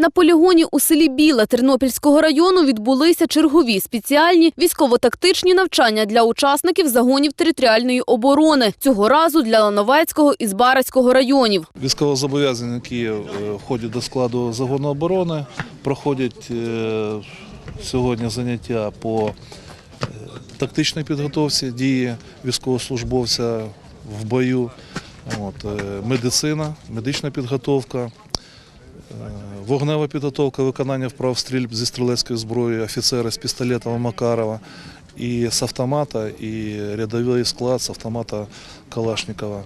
На полігоні у селі Біла Тернопільського району відбулися чергові спеціальні військово-тактичні навчання для учасників загонів територіальної оборони. Цього разу для Лановецького і Збаразького районів. Військовозобов'язані, які е, входять до складу загону оборони, проходять е, сьогодні заняття по е, тактичній підготовці дії військовослужбовця в бою, медицина, медична підготовка, вогнева підготовка, виконання вправ стрільб зі стрілецької зброї, офіцери з пістолета Макарова і з автомата, і рядовий склад з автомата Калашникова.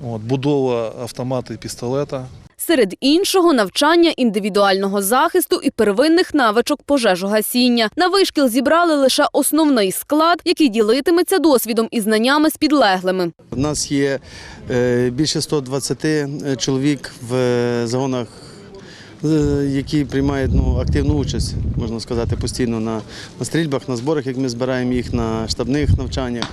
От, будова автомата і пістолета. Серед іншого навчання індивідуального захисту і первинних навичок пожежогасіння. На вишкіл зібрали лише основний склад, який ділитиметься досвідом і знаннями з підлеглими. У нас є е, більше 120 чоловік в е, загонах, е, які приймають ну, активну участь, можна сказати, постійно на, на стрільбах, на зборах, як ми збираємо їх на штабних навчаннях.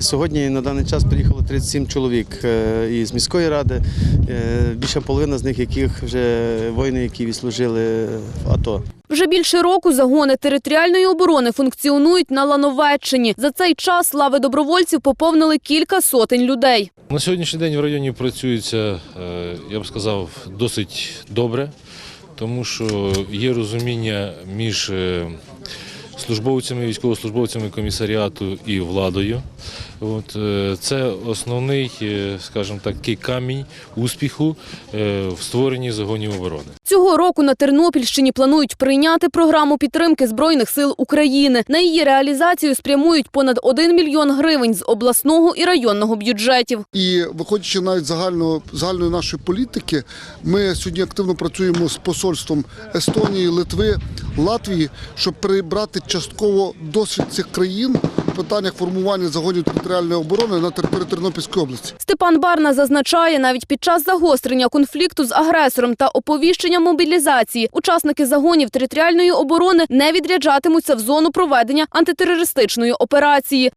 Сьогодні на даний час приїхало 37 чоловік е, із міської ради, е, більша половина з них, яких вже воїни, які відслужили в АТО. Вже більше року загони територіальної оборони функціонують на Лановеччині. За цей час лави добровольців поповнили кілька сотень людей. На сьогоднішній день в районі працюється, е, я б сказав, досить добре, тому що є розуміння між е, службовцями, військовослужбовцями комісаріату і владою. От, е, це основний, е, скажімо так, такий камінь успіху е, в створенні загонів оборони. Цього року на Тернопільщині планують прийняти програму підтримки Збройних сил України. На її реалізацію спрямують понад 1 мільйон гривень з обласного і районного бюджетів. І виходячи навіть загального загальної нашої політики, ми сьогодні активно працюємо з посольством Естонії, Литви, Латвії, щоб перебрати частково досвід цих країн питаннях формування загонів територіальної оборони на території Тернопільської області. Степан Барна зазначає, навіть під час загострення конфлікту з агресором та оповіщення мобілізації учасники загонів територіальної оборони не відряджатимуться в зону проведення антитерористичної операції.